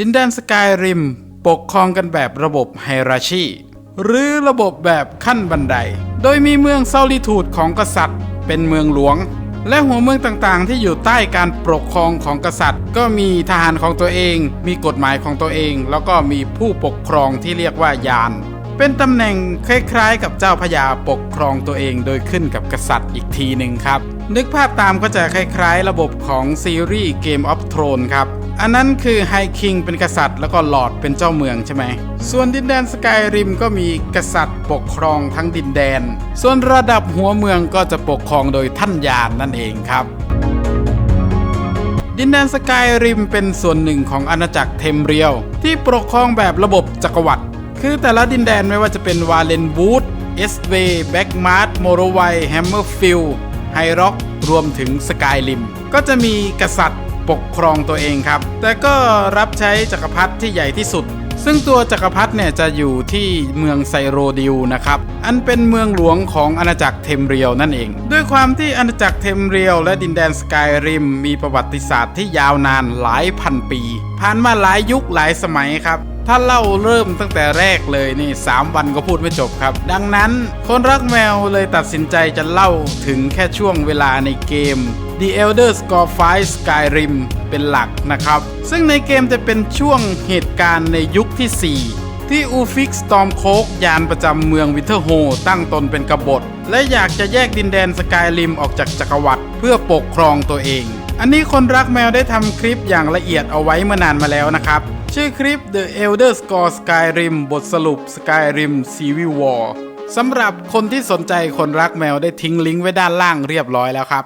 ดินแดนสกายริม ปกครองกันแบบระบบไฮราชี หรือระบบแบบขั้นบันได โดยมีเมืองเซอลิทูดของกษัตริย์ เป็นเมืองหลวง และหัวเมืองต่างๆ ที่อยู่ใต้การปกครองของกษัตริย์ ก็มีทหารของตัวเอง มีกฎหมายของตัวเอง แล้วก็มีผู้ปกครองที่เรียกว่ายาน เป็นตำแหน่งคล้ายๆ กับเจ้าพญาปกครองตัวเองโดยขึ้นกับกษัตริย์อีกทีหนึ่งครับ นึกภาพตามก็จะคล้ายๆ ระบบของซีรีส์ Game of Thrones ครับ อันนั้นคือไฮคิงเป็นกษัตริย์ แล้วก็หลอร์ดเป็นเจ้าเมืองใช่ไหม ส่วนดินแดนสกายริมก็มีกษัตริย์ปกครองทั้งดินแดน ส่วนระดับหัวเมืองก็จะปกครองโดยท่านยานนั่นเองครับ ดินแดนสกายริมเป็นส่วนหนึ่งของอาณาจักรเทมเรียลที่ปกครองแบบระบบจักรวรรดิ คือแต่ละดินแดนไม่ว่าจะเป็นวาเลนวูด เอสเวย์แบ็กมาร์ทโมโรไวแฮมเมอร์ฟิลไฮร็อกรวมถึงสกายริม ก็จะมีกษัตริย์ ปกครองตัวเองครับ แต่ก็รับใช้จักรพรรดิที่ใหญ่ที่สุด ซึ่งตัวจักรพรรดิเนี่ยจะอยู่ที่เมืองไซโรดิวนะครับ อันเป็นเมืองหลวงของอาณาจักรเทมเรียลนั่นเอง ด้วยความที่อาณาจักรเทมเรียลและดินแดนสกายริม มีประวัติศาสตร์ที่ยาวนานหลายพันปี ผ่านมาหลายยุคหลายสมัยครับ ถ้าเล่าเริ่มตั้งแต่แรกเลยนี่ 3 วันก็พูดไม่จบครับ ดังนั้นคนรักแมวเลยตัดสินใจจะเล่าถึงแค่ช่วงเวลาในเกม The Elder Scrolls V Skyrim เป็นหลักนะครับ ซึ่งในเกมจะเป็นช่วงเหตุการณ์ในยุคที่ 4ที่อูฟิกสตอมโคกยานประจำเมืองวิเทอร์โฮตั้งตนเป็นกบฏ และอยากจะแยกดินแดนสกายริมออกจากจักรวรรดิเพื่อปกครองตัวเอง อันนี้คนรักแมวได้ทำคลิปอย่างละเอียดเอาไว้เมื่อนานมาแล้วนะครับ ชื่อคลิป The Elder Scrolls Skyrim บทสรุป Skyrim Civil War สำหรับคนที่สนใจคนรักแมวได้ทิ้งลิงก์ไว้ด้านล่างเรียบร้อยแล้วครับ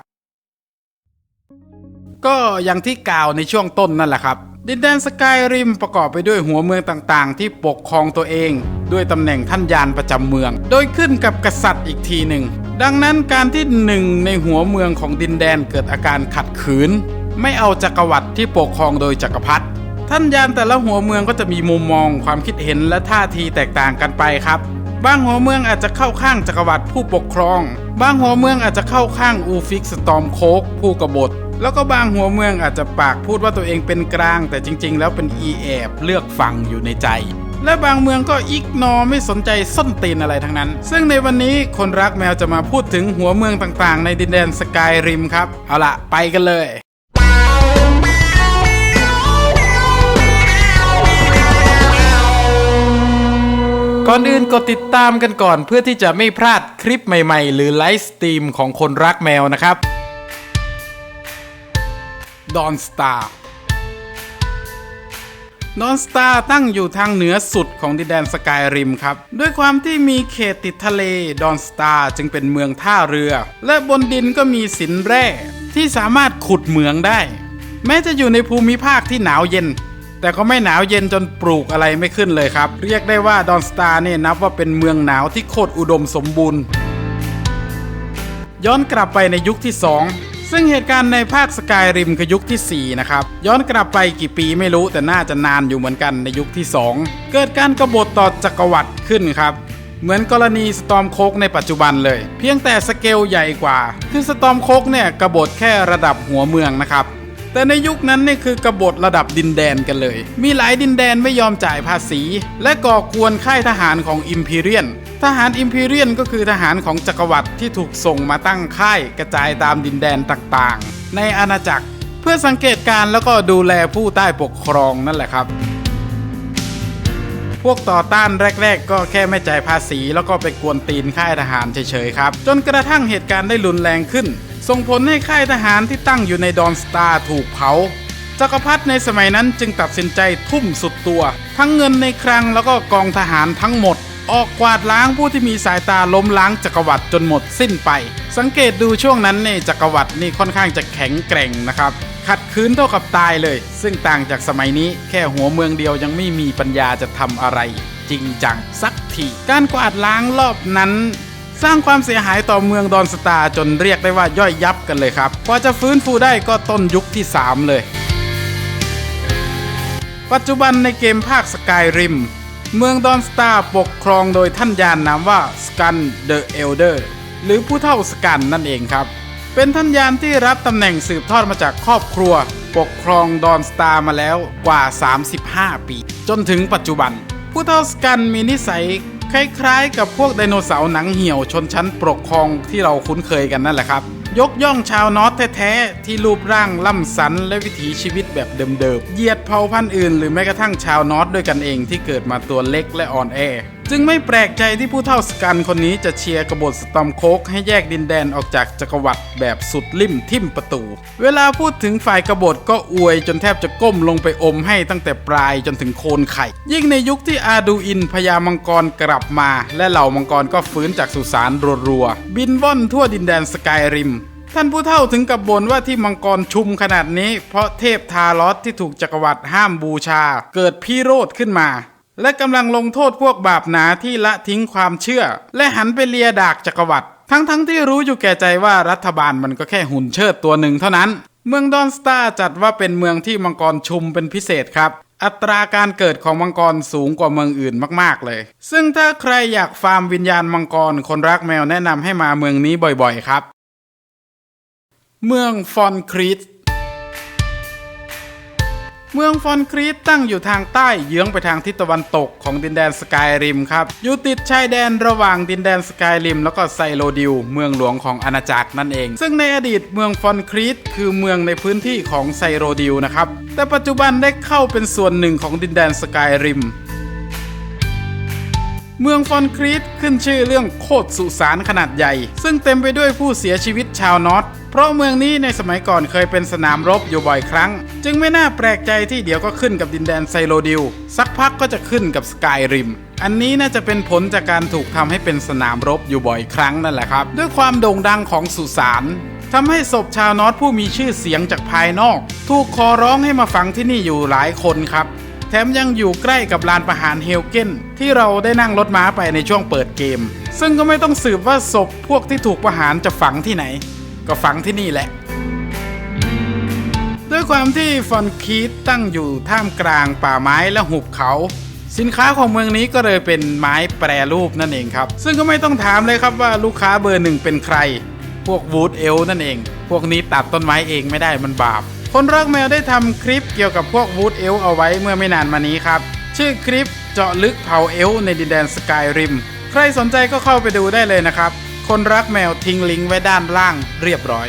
ก็อย่างที่กล่าวในช่วงต้นนั่นแหละครับ ดินแดนสกายริมประกอบไปด้วยหัวเมืองต่างๆ ที่ปกครองตัวเอง ด้วยตำแหน่งท่านยานประจำเมือง โดยขึ้นกับกษัตริย์อีกทีหนึ่ง ดังนั้นการที่หนึ่งในหัวเมืองของดินแดนเกิดอาการขัดขืน ไม่เอาจักรวรรดิที่ปกครองโดยจักรพรรดิ ท่านยานแต่ละหัวเมืองก็จะมีมุมมองความคิดเห็นและท่าทีแตกต่างกันไปครับบางหัวเมืองอาจจะเข้าข้างจักรวรรดิผู้ปกครอง บางหัวเมืองอาจจะเข้าข้างอูฟิกสตอมโคกผู้กบฏ แล้วก็บางหัวเมืองอาจจะปากพูดว่าตัวเองเป็นกลาง แต่จริง ๆ แล้วเป็นอีแอบเลือกฟังอยู่ในใจ และบางเมืองก็อิกนอไม่สนใจส้นตีนอะไรทั้งนั้น ซึ่งในวันนี้คนรักแมวจะมาพูดถึงหัวเมืองต่างๆ ในดินแดนสกายริมครับ เอาละไปกันเลย ก่อนอื่นกดติดตามกันก่อนเพื่อที่จะไม่พลาดคลิปใหม่ๆ หรือไลฟ์สตรีมของคนรักแมวนะครับดอนสตาร์ดอนสตาร์ตั้งอยู่ทางเหนือสุดของดินแดนสกายริมครับ ด้วยความที่มีเขตติดทะเลดอนสตาร์จึงเป็นเมืองท่าเรือ และบนดินก็มีสินแร่ที่สามารถขุดเหมืองได้ แม้จะอยู่ในภูมิภาคที่หนาวเย็น แต่ก็ไม่หนาวเย็นจนปลูกอะไรไม่ขึ้นเลยครับ เรียกได้ว่าดอนสตาร์เนี่ยนับว่าเป็นเมืองหนาวที่โคตรอุดมสมบูรณ์ ย้อนกลับไปในยุคที่ 2 ซึ่งเหตุการณ์ในภาคสกายริมคือยุคทีสี่4 นะครับ ย้อนกลับไปกี่ปีไม่รู้แต่น่าจะนานอยู่เหมือนกันในยุคที่ 2 เกิดการกบฏต่อจักรวรรดิขึ้นครับเหมือนกรณีสตอมโคกในปัจจุบันเลย เพียงแต่สเกลใหญ่กว่า คือสตอมโคกเนี่ยกบฏแค่ระดับหัวเมืองนะครับ แต่ในยุคนั้นนี่คือกบฏระดับดินแดนกันเลย มีหลายดินแดนไม่ยอมจ่ายภาษี และก่อกวนค่ายทหารของอิมพีเรียน ทหารอิมพีเรียนก็คือทหารของจักรวรรดิที่ถูกส่งมาตั้งค่ายกระจายตามดินแดนต่างๆ ในอาณาจักร เพื่อสังเกตการ์แล้วก็ดูแลผู้ใต้ปกครองนั่นแหละครับ พวกต่อต้านแรก ๆ ก็แค่ไม่จ่ายภาษี แล้วก็ไปกวนตีนค่ายทหารเฉยๆครับ จนกระทั่งเหตุการณ์ได้รุนแรงขึ้น ส่งผลให้ค่ายทหารที่ตั้งอยู่ในดอนสตาร์ถูกเผาจักรพรรดิในสมัยนั้นจึงตัดสินใจทุ่มสุดตัว ทั้งเงินในคลังแล้วก็กองทหารทั้งหมด ออกกวาดล้างผู้ที่มีสายตาล้มล้างจักรวรรดิจนหมดสิ้นไป สังเกตดูช่วงนั้นเนี่ยจักรวรรดินี่ค่อนข้างจะแข็งแกร่งนะครับขัดขืนเท่ากับตายเลย ซึ่งต่างจากสมัยนี้แค่หัวเมืองเดียวยังไม่มีปัญญาจะทำอะไร จริงจังสักทีการกวาดล้างรอบนั้น สร้างความเสียหายต่อเมืองดอนสตาร์จนเรียกได้ว่าย่อยยับกันเลยครับกว่าจะฟื้นฟูได้ก็ต้นยุคที่ 3 เลย ปัจจุบันในเกมภาคสกายริมเมืองดอนสตาร์ปกครองโดยท่านยานนามว่าสกันเดอะเอลเดอร์หรือผู้เท่าสกันนั่นเองครับ เป็นท่านยานที่รับตำแหน่งสืบทอดมาจากครอบครัว ปกครองดอนสตาร์มาแล้วกว่า 35 ปี จนถึงปัจจุบัน ผู้เท่าสกันมีนิสัย คล้ายๆ กับพวกไดโนเสาร์หนังเหี่ยวชนชั้นปกครองที่เราคุ้นเคยกันนั่นแหละครับ ยกย่องชาวนอตแท้ๆที่รูปร่างล่ำสันและวิถีชีวิตแบบเดิมๆเหยียดเผ่าพันธุ์อื่น หรือแม้กระทั่งชาวนอตด้วยกันเองที่เกิดมาตัวเล็กและอ่อนแอ จึงไม่แปลกใจที่ผู้เท่าสกันคนนี้จะเชียร์กบฏสตอมโคกให้แยกดินแดนออกจากจักรวรรดิแบบสุดลิ่มทิ่มประตู เวลาพูดถึงฝ่ายกบฏก็อวยจนแทบจะก้มลงไปอมให้ตั้งแต่ปลายจนถึงโคนไข่ ยิ่งในยุคที่อาดูอินพญามังกรกลับมา และเหล่ามังกรก็ฟื้นจากสุสานรัวๆบินว่อนทั่วดินแดนสกายริมท่านผู้เฒ่าถึงกับบ่นว่าที่มังกรชุมขนาดนี้ เพราะเทพทารอสที่ถูกจักรวรรดิห้ามบูชา เกิดพิโรธขึ้นมา และกำลังลงโทษพวกบาปหนาที่ละทิ้งความเชื่อ และหันไปเลียดากจักรวรรดิทั้งๆทที่รู้อยู่แก่ใจว่ารัฐบาลมันก็แค่หุ่นเชิดตัวหนึ่งเท่านั้น เมืองดอนสตาร์จัดว่าเป็นเมืองที่มังกรชุมเป็นพิเศษครับ อัตราการเกิดของมังกรสูงกว่าเมืองอื่นมากๆเลย ซึ่งถ้าใครอยากฟาร์มวิญญาณมังกรคนรักแมวแนะนำให้มาเมืองนี้บ่อยๆ ครับ เมืองฟอนครีต เมืองฟอนครีตตั้งอยู่ทางใต้เยื้องไปทางทิศตะวันตกของดินแดนสกายริมครับ อยู่ติดชายแดนระหว่างดินแดนสกายริม แล้วก็ไซโลดิว เมืองหลวงของอาณาจักรนั่นเอง ซึ่งในอดีตเมืองฟอนครีตคือเมืองในพื้นที่ของไซโลดิวนะครับ แต่ปัจจุบันได้เข้าเป็นส่วนหนึ่งของดินแดนสกายริมเมืองฟอนครีตขึ้นชื่อเรื่องโคตรสุสานขนาดใหญ่ ซึ่งเต็มไปด้วยผู้เสียชีวิตชาวนอตเพราะเมืองนี้ในสมัยก่อนเคยเป็นสนามรบอยู่บ่อยครั้ง จึงไม่น่าแปลกใจที่เดี๋ยวก็ขึ้นกับดินแดนไซโลดิว สักพักก็จะขึ้นกับสกายริม อันนี้น่าจะเป็นผลจากการถูกทำให้เป็นสนามรบอยู่บ่อยครั้งนั่นแหละครับ ด้วยความโด่งดังของสุสานทำให้ศพชาวนอตผู้มีชื่อเสียงจากภายนอก ถูกขอร้องให้มาฝังที่นี่อยู่หลายคนครับ แถมยังอยู่ใกล้กับลานประหารเฮลเกนที่เราได้นั่งรถม้าไปในช่วงเปิดเกม ซึ่งก็ไม่ต้องสืบว่าศพพวกที่ถูกประหารจะฝังที่ไหน ก็ฝังที่นี่แหละ ด้วยความที่ฟอนคีตตั้งอยู่ท่ามกลางป่าไม้และหุบเขา สินค้าของเมืองนี้ก็เลยเป็นไม้แปรรูปนั่นเองครับ ซึ่งก็ไม่ต้องถามเลยครับว่าลูกค้าเบอร์หนึ่งเป็นใคร พวกวูดเอลนั่นเอง พวกนี้ตัดต้นไม้เองไม่ได้มันบาป คนรักแมวได้ทำคลิปเกี่ยวกับพวกวูดเอลเอาไว้เมื่อไม่นานมานี้ครับ ชื่อคลิปเจาะลึกเผาเอลในดินแดนสกายริม ใครสนใจก็เข้าไปดูได้เลยนะครับ คนรักแมวทิ้งลิงก์ไว้ด้านล่างเรียบร้อย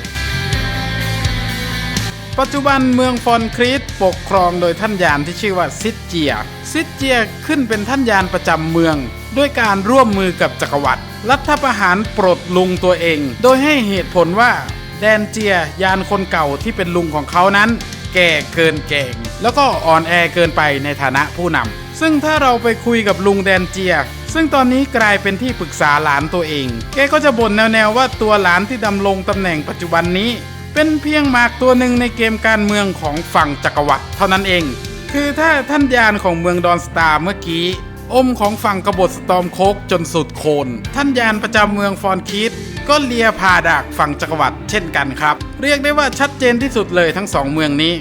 ปัจจุบันเมืองฟอนครีตปกครองโดยท่านยานที่ชื่อว่าซิดเจีย ซิดเจียขึ้นเป็นท่านยานประจำเมือง ด้วยการร่วมมือกับจักรวรรดิรัฐประหารปลดลุงตัวเอง โดยให้เหตุผลว่าแดนเจียยานคนเก่าที่เป็นลุงของเขานั้น แก่เกินแก่ง แล้วก็อ่อนแอเกินไปในฐานะผู้นำซึ่งถ้าเราไปคุยกับลุงแดนเจียซึ่งตอนนี้กลายเป็นที่ปรึกษาหลานตัวเอง แกก็จะบ่นแนวๆว่าตัวหลานที่ดำรงตำแหน่งปัจจุบันนี้ เป็นเพียงหมากตัวหนึ่งในเกมการเมืองของฝั่งจักรวรรดิเท่านั้นเอง คือถ้าท่านยานของเมืองดอนสตาร์เมื่อกี้ อมของฝั่งกบฏสตอมโคกจนสุดโคน ท่านยานประจำเมืองฟอนคีตก็เลียพาดากฝั่งจักรวรรดิเช่นกันครับ เรียกได้ว่าชัดเจนที่สุดเลยทั้งสองเมืองนี้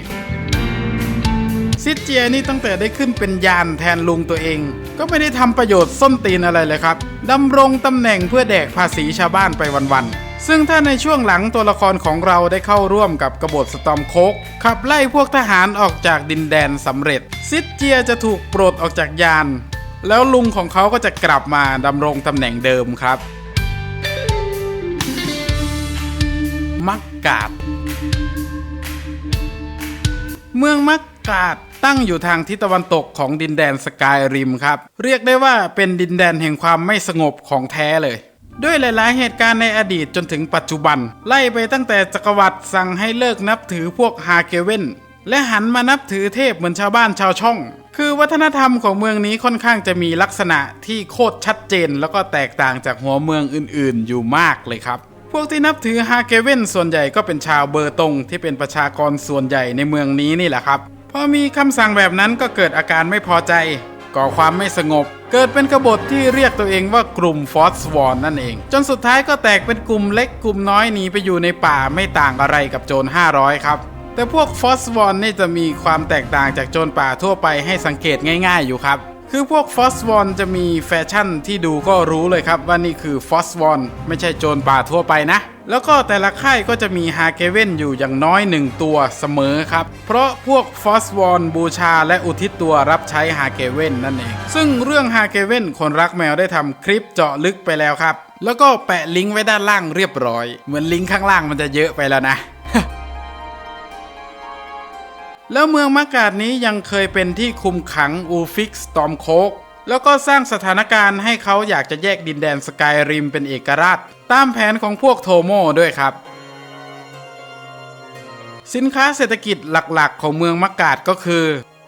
ซิดเจียนี่ตั้งแต่ได้ขึ้นเป็นยานแทนลุงตัวเอง ก็ไม่ได้ทำประโยชน์ส้นตีนอะไรเลยครับดำรงตำแหน่งเพื่อแดกภาษีชาวบ้านไปวันๆ ซึ่งถ้าในช่วงหลังตัวละครของเราได้เข้าร่วมกับกบฏสตอมโคกขับไล่พวกทหารออกจากดินแดนสำเร็จ ซิดเจียจะถูกปลดออกจากยาน แล้วลุงของเขาก็จะกลับมาดำรงตำแหน่งเดิมครับ มักกาด เมืองมักกาดตั้งอยู่ทางทิศตะวันตกของดินแดนสกายริมครับ เรียกได้ว่าเป็นดินแดนแห่งความไม่สงบของแท้เลย ด้วยหลาย ๆ เหตุการณ์ในอดีตจนถึงปัจจุบัน ไล่ไปตั้งแต่จักรวรรดิสั่งให้เลิกนับถือพวกฮาเกเว่นและหันมานับถือเทพเหมือนชาวบ้านชาวช่อง คือวัฒนธรรมของเมืองนี้ค่อนข้างจะมีลักษณะที่โคตรชัดเจน แล้วก็แตกต่างจากหัวเมืองอื่น ๆ อยู่มากเลยครับ พวกที่นับถือฮาเกเว่นส่วนใหญ่ก็เป็นชาวเบอร์ตงที่เป็นประชากรส่วนใหญ่ในเมืองนี้นี่แหละครับพอมีคำสั่งแบบนั้นก็เกิดอาการไม่พอใจ ก่อความไม่สงบ เกิดเป็นกบฏที่เรียกตัวเองว่ากลุ่มฟอสวอนนั่นเอง จนสุดท้ายก็แตกเป็นกลุ่มเล็กกลุ่มน้อยหนีไปอยู่ในป่าไม่ต่างอะไรกับโจร500 ครับ แต่พวกฟอสวอนนี่จะมีความแตกต่างจากโจรป่าทั่วไปให้สังเกตง่าย ๆอยู่ครับ คือพวกฟอสวอนจะมีแฟชั่นที่ดูก็รู้เลยครับว่านี่คือฟอสวอนไม่ใช่โจรป่าทั่วไปนะ แล้วก็แต่ละค่ายก็จะมีฮาเกเว่นอยู่อย่างน้อยหนึ่งตัวเสมอครับ เพราะพวกฟอสวอนบูชาและอุทิศตัวรับใช้ฮาเกเว่นนั่นเอง ซึ่งเรื่องฮาเกเว่นคนรักแมวได้ทำคลิปเจาะลึกไปแล้วครับ แล้วก็แปะลิงก์ไว้ด้านล่างเรียบร้อย เหมือนลิงก์ข้างล่างมันจะเยอะไปแล้วนะ แล้วเมืองมักกาดนี้ยังเคยเป็นที่คุมขังอูฟิกสตอมโคกแล้วก็สร้างสถานการณ์ให้เขาอยากจะแยกดินแดนสกายริมเป็นเอกราช ตามแผนของพวกโทโมด้วยครับ สินค้าเศรษฐกิจหลักๆ ของเมืองมักกาดก็คือ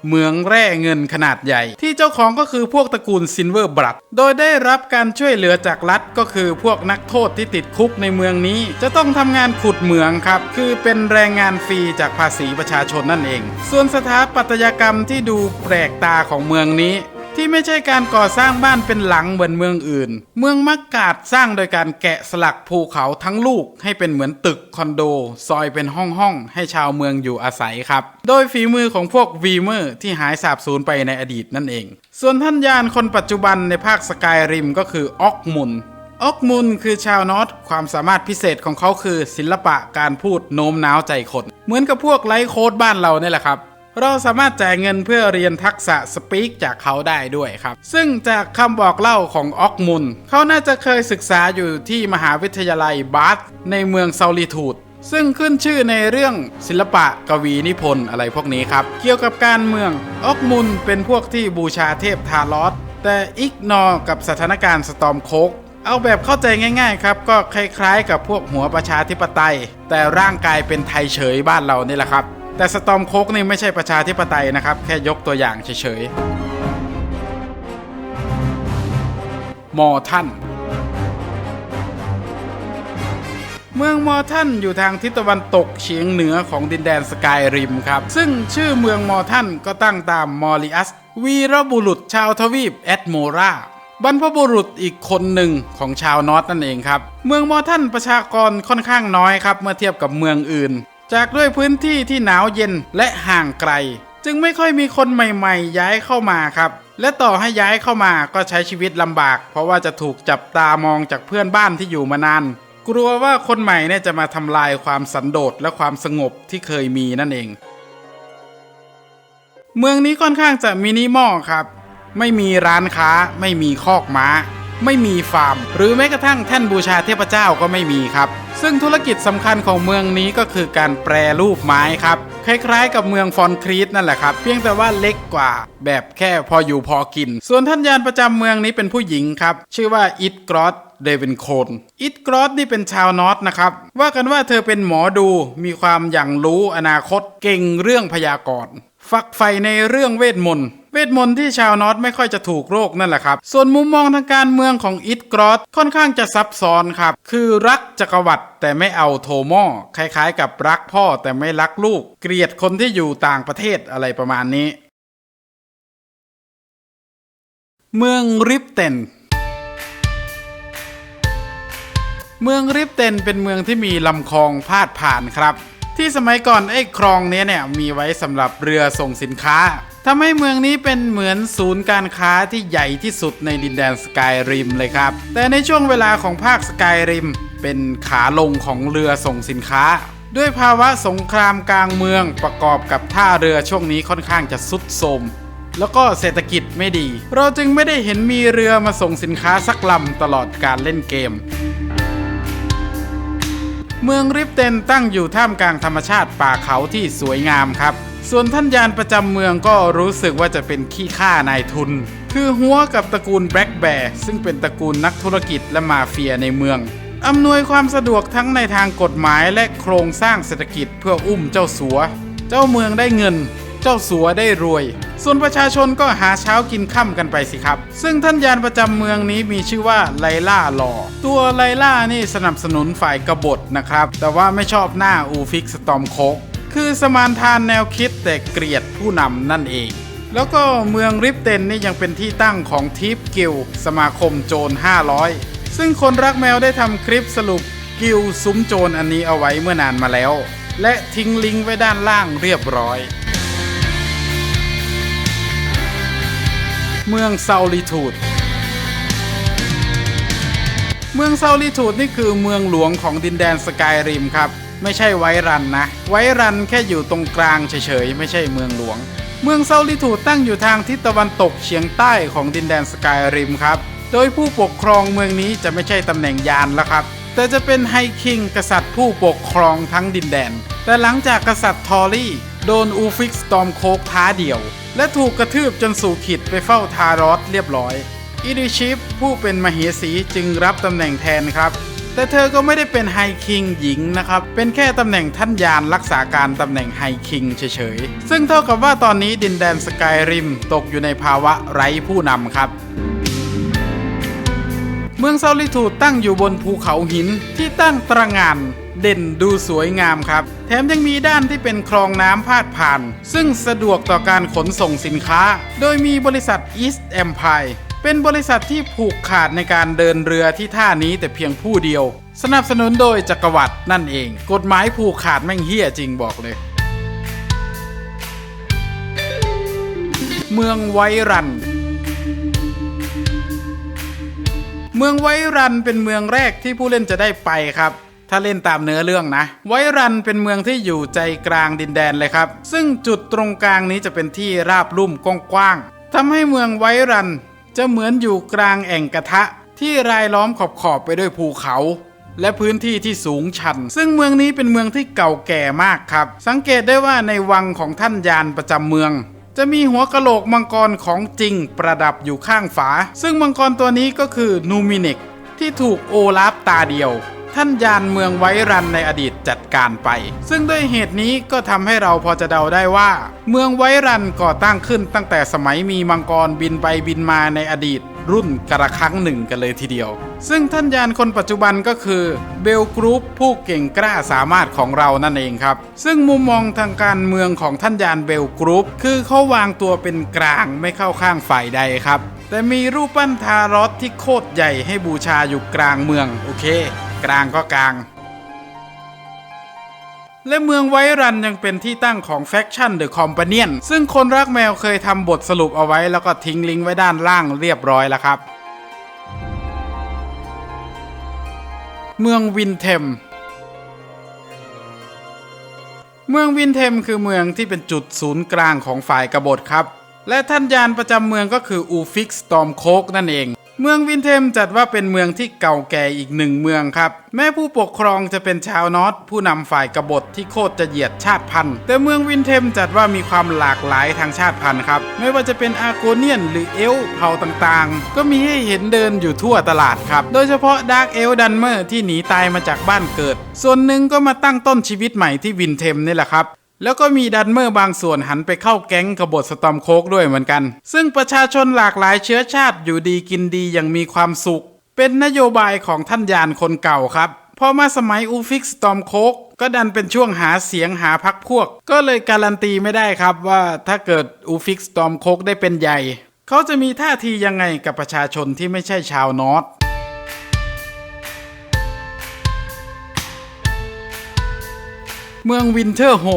เมืองแร่เงินขนาดใหญ่ ที่เจ้าของก็คือพวกตระกูลซินเวอร์บรัดโดยได้รับการช่วยเหลือจากรัฐก็คือพวกนักโทษที่ติดคุกในเมืองนี้ จะต้องทำงานขุดเหมืองครับ คือเป็นแรงงานฟรีจากภาษีประชาชนนั่นเอง ส่วนสถาปัตยกรรมที่ดูแปลกตาของเมืองนี้ ที่ไม่ใช่การก่อสร้างบ้านเป็นหลังเหมือนเมืองอื่น เมืองมักกาดสร้างโดยการแกะสลักภูเขาทั้งลูกให้เป็นเหมือนตึกคอนโด ซอยเป็นห้องห้องให้ชาวเมืองอยู่อาศัยครับ โดยฝีมือของพวกวีเมอร์ที่หายสาบสูญไปในอดีตนั่นเอง ส่วนท่านยานคนปัจจุบันในภาคสกายริมก็คือออกมุนออกมุนคือชาวนอตความสามารถพิเศษของเขาคือศิลปะการพูดโน้มน้าวใจคน เหมือนกับพวกไลโค้ดบ้านเราเนี่ยแหละครับ เราสามารถจ่ายเงินเพื่อเรียนทักษะสปีกจากเขาได้ด้วยครับ ซึ่งจากคำบอกเล่าของออกมุน เขาน่าจะเคยศึกษาอยู่ที่มหาวิทยาลัยบาสในเมืองเซาลิทูดซึ่งขึ้นชื่อในเรื่องศิลปะกวีนิพนธ์อะไรพวกนี้ครับ เกี่ยวกับการเมืองออกมุนเป็นพวกที่บูชาเทพทารอสแต่อิกนอกับสถานการณ์สตอมโคกเอาแบบเข้าใจง่ายๆครับ ก็คล้ายๆ กับพวกหัวประชาธิปไตย แต่ร่างกายเป็นไทยเฉยบ้านเรานี่แหละครับ แต่สตอมโคกนี่ไม่ใช่ประชาธิปไตยนะครับ แค่ยกตัวอย่างเฉยๆ มอท่าน เมืองมอร์ทันอยู่ทางทิศตะวันตกเฉียงเหนือของดินแดนสกายริมครับ ซึ่งชื่อเมืองมอร์ทันก็ตั้งตามมอริอัส วีรบุรุษชาวทวีปแอดโมราบรรพบุรุษอีกคนหนึ่งของชาวนอตนั่นเองครับ เมืองมอร์ทันประชากรค่อนข้างน้อยครับ เมื่อเทียบกับเมืองอื่น จากด้วยพื้นที่ที่หนาวเย็นและห่างไกล จึงไม่ค่อยมีคนใหม่ๆ ย้ายเข้ามาครับ และต่อให้ย้ายเข้ามาก็ใช้ชีวิตลำบาก เพราะว่าจะถูกจับตามองจากเพื่อนบ้านที่อยู่มานาน กลัวว่าคนใหม่เนี่ยจะมาทำลายความสันโดษและความสงบที่เคยมีนั่นเอง เมืองนี้ค่อนข้างจะมินิมอลครับ ไม่มีร้านค้าไม่มีคอกม้า ไม่มีฟาร์ม หรือแม้กระทั่งแท่นบูชาเทพเจ้าก็ไม่มีครับ ซึ่งธุรกิจสำคัญของเมืองนี้ก็คือการแปรรูปไม้ครับ คล้ายๆ กับเมืองฟอนครีตนั่นแหละครับ เพียงแต่ว่าเล็กกว่า แบบแค่พออยู่พอกิน ส่วนท่านยานประจำเมืองนี้เป็นผู้หญิงครับ ชื่อว่าอิตกรอสเดวินโคนอิตกรอสนี่เป็นชาวนอตนะครับ ว่ากันว่าเธอเป็นหมอดู มีความอย่างรู้อนาคต เก่งเรื่องพยากรณ์ ฝักใฝ่ในเรื่องเวทมนต์ เวทมนต์ที่ชาวนอตไม่ค่อยจะถูกโรคนั่นแหละครับ ส่วนมุมมองทางการเมืองของอิตกรอสค่อนข้างจะซับซ้อนครับ คือรักจักรวรรดิแต่ไม่เอาโทมอคล้ายๆ กับรักพ่อแต่ไม่รักลูก เกลียดคนที่อยู่ต่างประเทศอะไรประมาณนี้ เมืองริปเตนเมืองริปเตนเป็นเมืองที่มีลำคลองพาดผ่านครับ ที่สมัยก่อนไอ้คลองนี้เนี่ยมีไว้สำหรับเรือส่งสินค้า ทำให้เมืองนี้เป็นเหมือนศูนย์การค้าที่ใหญ่ที่สุดในดินแดนสกายริมเลยครับ แต่ในช่วงเวลาของภาคสกายริม เป็นขาลงของเรือส่งสินค้า ด้วยภาวะสงครามกลางเมืองประกอบกับท่าเรือช่วงนี้ค่อนข้างจะสุดโทมแล้วก็เศรษฐกิจไม่ดี เราจึงไม่ได้เห็นมีเรือมาส่งสินค้าสักลำตลอดการเล่นเกม เมืองริปเตนตั้งอยู่ท่ามกลางธรรมชาติป่าเขาที่สวยงามครับ ส่วนท่านยานประจำเมืองก็รู้สึกว่าจะเป็นขี้ข้านายทุน คือหัวกับตระกูลแบล็กแบร์ซึ่งเป็นตระกูลนักธุรกิจและมาเฟียในเมืองอำนวยความสะดวกทั้งในทางกฎหมายและโครงสร้างเศรษฐกิจเพื่ออุ้มเจ้าสัว เจ้าเมืองได้เงิน เจ้าสัวได้รวย ส่วนประชาชนก็หาเช้ากินค่ำกันไปสิครับ ซึ่งท่านยานประจำเมืองนี้มีชื่อว่าไลล่าลอตัวไลล่านี่สนับสนุนฝ่ายกบฏนะครับ แต่ว่าไม่ชอบหน้าอูฟิกสตอมโคก คือสมานทานแนวคิดแต่เกลียดผู้นำนั่นเอง แล้วก็เมืองริปเตนนี่ยังเป็นที่ตั้งของทิปกิลสมาคมโจร 500 ซึ่งคนรักแมวได้ทำคลิปสรุปกิลซุ้มโจรอันนี้เอาไว้เมื่อนานมาแล้ว และทิ้งลิงก์ไว้ด้านล่างเรียบร้อย เมืองซาลิทูดเมืองซาลิทูดนี่คือเมืองหลวงของดินแดนสกายริมครับ ไม่ใช่ไวรันนะ ไวรันแค่อยู่ตรงกลางเฉยๆ ไม่ใช่เมืองหลวง เมืองเซาลิทูตั้งอยู่ทางทิศตะวันตกเฉียงใต้ของดินแดนสกายริมครับ โดยผู้ปกครองเมืองนี้จะไม่ใช่ตำแหน่งยานแล้วครับ แต่จะเป็นไฮคิงกษัตริย์ผู้ปกครองทั้งดินแดน แต่หลังจากกษัตริย์ทอรี่โดนอูฟิกสตอมโคกท้าเดี่ยว และถูกกระทืบจนสู่ขิดไปเฝ้าทารอสเรียบร้อยอีดิชิฟผู้เป็นมเหสีจึงรับตำแหน่งแทนครับ แต่เธอก็ไม่ได้เป็นไฮคิงหญิงนะครับ เป็นแค่ตำแหน่งท่านยานรักษาการตำแหน่งไฮคิงเฉยๆ ซึ่งเท่ากับว่าตอนนี้ดินแดนสกายริมตกอยู่ในภาวะไร้ผู้นำครับเมืองเซาลิทูดตั้งอยู่บนภูเขาหินที่ตั้งตระหง่านเด่นดูสวยงามครับ แถมยังมีด้านที่เป็นคลองน้ำพาดผ่าน ซึ่งสะดวกต่อการขนส่งสินค้า โดยมีบริษัท East Empire เป็นบริษัทที่ผูกขาดในการเดินเรือที่ท่านี้แต่เพียงผู้เดียว สนับสนุนโดยจักรวรรดินั่นเอง กฎหมายผูกขาดแม่งเฮี้ยจริงบอกเลย เมืองไวรัน เมืองไวรันเป็นเมืองแรกที่ผู้เล่นจะได้ไปครับถ้าเล่นตามเนื้อเรื่องนะ ไวรันเป็นเมืองที่อยู่ใจกลางดินแดนเลยครับ ซึ่งจุดตรงกลางนี้จะเป็นที่ราบลุ่มกว้างๆทำให้เมืองไวรัน จะเหมือนอยู่กลางแอ่งกระทะที่รายล้อมขอบขอบไปด้วยภูเขา และพื้นที่ที่สูงชัน ซึ่งเมืองนี้เป็นเมืองที่เก่าแก่มากครับ สังเกตได้ว่าในวังของท่านยานประจำเมือง จะมีหัวกะโหลกมังกรของจริงประดับอยู่ข้างฝา ซึ่งมังกรตัวนี้ก็คือนูมินิกที่ถูกโอลาฟตาเดียว ท่านยานเมืองไว้รันในอดีตจัดการไป ซึ่งด้วยเหตุนี้ก็ทำให้เราพอจะเดาได้ว่า เมืองไว้รันก่อตั้งขึ้นตั้งแต่สมัยมีมังกรบินไปบินมาในอดีตรุ่นกระครั้งหนึ่งกันเลยทีเดียว ซึ่งท่านยานคนปัจจุบันก็คือเบลกรุ๊ปผู้เก่งกล้าสามารถของเรานั่นเองครับ ซึ่งมุมมองทางการเมืองของท่านยานเบลกรุ๊ปคือเขาวางตัวเป็นกลางไม่เข้าข้างฝ่ายใดครับ แต่มีรูปปั้นทารอสที่โคตรใหญ่ให้บูชาอยู่กลางเมือง โอเค กลางก็กลาง และเมืองไวรันยังเป็นที่ตั้งของแฟคชั่นเดอะคอมพานียนซึ่งคนรักแมวเคยทำบทสรุปเอาไว้แล้วก็ทิ้งลิงก์ไว้ด้านล่างเรียบร้อยแล้วครับ เมืองวินเทมเมืองวินเทมคือเมืองที่เป็นจุดศูนย์กลางของฝ่ายกบฏครับ และท่านยานประจำเมืองก็คืออูฟิกสตอมโคกนั่นเอง เมืองวินเทมจัดว่าเป็นเมืองที่เก่าแก่อีกหนึ่งเมืองครับ แม้ผู้ปกครองจะเป็นชาวนอตผู้นำฝ่ายกบฏที่โคตรจะเหยียดชาติพันธุ์ แต่เมืองวินเทมจัดว่ามีความหลากหลายทางชาติพันธุ์ครับ ไม่ว่าจะเป็นอาโกเนียนหรือเอลเผ่าต่างๆ ก็มีให้เห็นเดินอยู่ทั่วตลาดครับ โดยเฉพาะดาร์กเอลดันเมอร์ที่หนีตายมาจากบ้านเกิด ส่วนหนึ่งก็มาตั้งต้นชีวิตใหม่ที่วินเทมนี่แหละครับ แล้วก็มีดันเมอร์บางส่วนหันไปเข้าแก๊งกบฏสตอมโคกด้วยเหมือนกัน ซึ่งประชาชนหลากหลายเชื้อชาติอยู่ดีกินดีอย่างมีความสุข เป็นนโยบายของท่านยานคนเก่าครับพอมาสมัยอูฟิกสตอมโคกก็ดันเป็นช่วงหาเสียงหาพักพวก ก็เลยการันตีไม่ได้ครับว่าถ้าเกิดอูฟิกสตอมโคกได้เป็นใหญ่ เขาจะมีท่าทียังไงกับประชาชนที่ไม่ใช่ชาวนอตเมืองวินเทอร์โฮ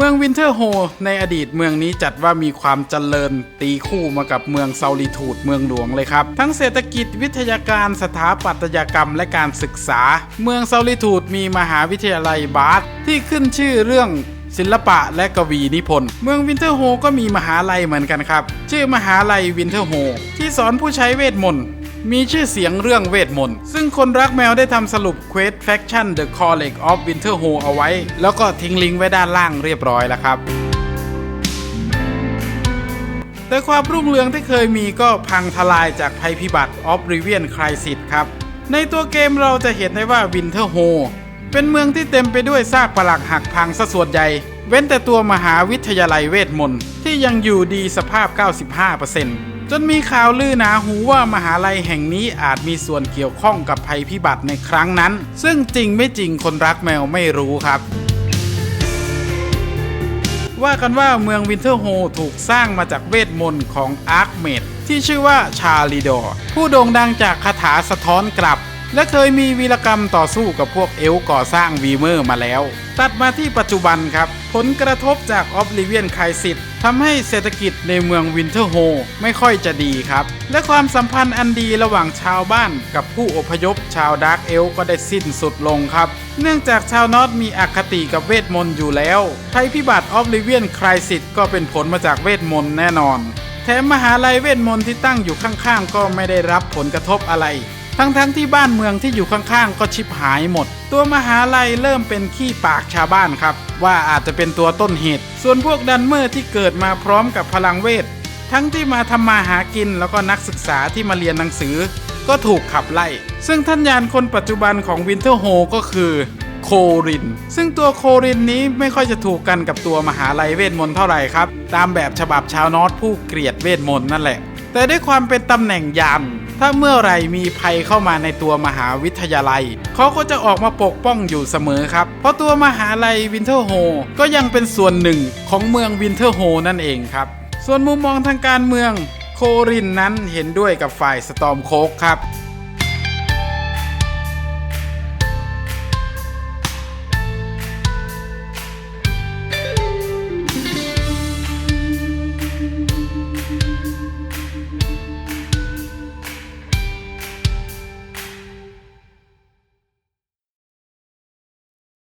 เมืองวินเทอร์โฮในอดีตเมืองนี้จัดว่ามีความเจริญตีคู่มากับเมืองเซาลิทูดเมืองหลวงเลยครับ ทั้งเศรษฐกิจวิทยาการสถาปัตยกรรมและการศึกษา เมืองเซาลิทูดมีมหาวิทยาลัยบาสที่ขึ้นชื่อเรื่องศิลปะและกวีนิพนธ์เมืองวินเทอร์โฮก็มีมหาลัยเหมือนกันครับ ชื่อมหาลัยวินเทอร์โฮที่สอนผู้ใช้เวทมนต์ มีชื่อเสียงเรื่องเวทมนต์ ซึ่งคนรักแมวได้ทำสรุป Quest Faction The College of Winterhold เอาไว้ แล้วก็ทิ้งลิงก์ไว้ด้านล่างเรียบร้อยแล้วครับแต่ความรุ่งเรืองที่เคยมีก็พังทลายจากภัยพิบัติ Oblivion Crisis ครับ ในตัวเกมเราจะเห็นได้ว่า Winterhold เป็นเมืองที่เต็มไปด้วยซากปรักหักพังซะส่วนใหญ่ เว้นแต่ตัวมหาวิทยาลัยเวทมนต์ที่ยังอยู่ดีสภาพ 95% จนมีข่าวลือหนาหูว่ามหาลัยแห่งนี้อาจมีส่วนเกี่ยวข้องกับภัยพิบัติในครั้งนั้น ซึ่งจริงไม่จริงคนรักแมวไม่รู้ครับว่ากันว่าเมืองวินเทอร์โฮถูกสร้างมาจากเวทมนต์ของอาร์คเมดที่ชื่อว่าชาลีดอร์ผู้โด่งดังจากคาถาสะท้อนกลับ และเคยมีวีรกรรมต่อสู้กับพวกเอลก่อสร้างวีเมอร์มาแล้ว ตัดมาที่ปัจจุบันครับ ผลกระทบจากออฟลิเวียนไคซิตทำให้เศรษฐกิจในเมืองวินเทอร์โฮไม่ค่อยจะดีครับ และความสัมพันธ์อันดีระหว่างชาวบ้านกับผู้อพยพชาวดาร์กเอลก็ได้สิ้นสุดลงครับ เนื่องจากชาวนอตมีอคติกับเวทมนต์อยู่แล้วภัยพิบัติออฟลิเวียนไคซิตก็เป็นผลมาจากเวทมนต์แน่นอน แถมมหาลัยเวทมนต์ที่ตั้งอยู่ข้างๆ ก็ไม่ได้รับผลกระทบอะไร ทั้งๆที่บ้านเมืองที่อยู่ข้างๆ ก็ชิบหายหมด ตัวมหาลัยเริ่มเป็นขี้ปากชาวบ้านครับ ว่าอาจจะเป็นตัวต้นเหตุ ส่วนพวกดันเมอร์ที่เกิดมาพร้อมกับพลังเวท ทั้งที่มาทำมาหากินแล้วก็นักศึกษาที่มาเรียนหนังสือ ก็ถูกขับไล่ ซึ่งท่านยานคนปัจจุบันของวินเทอร์โฮก็คือโคริน ซึ่งตัวโครินนี้ไม่ค่อยจะถูกกันกับตัวมหาลัยเวทมนต์เท่าไหร่ครับ ตามแบบฉบับชาวนอตผู้เกลียดเวทมนต์นั่นแหละ แต่ด้วยความเป็นตำแหน่งยาน ถ้าเมื่อไหรมีภัยเข้ามาในตัวมหาวิทยาลัย เขาก็จะออกมาปกป้องอยู่เสมอครับ เพราะตัวมหาลัยวินเทอร์โฮก็ยังเป็นส่วนหนึ่งของเมืองวินเทอร์โฮนั่นเองครับ ส่วนมุมมองทางการเมือง โครินนั้นเห็นด้วยกับฝ่ายสตอมโคกครับ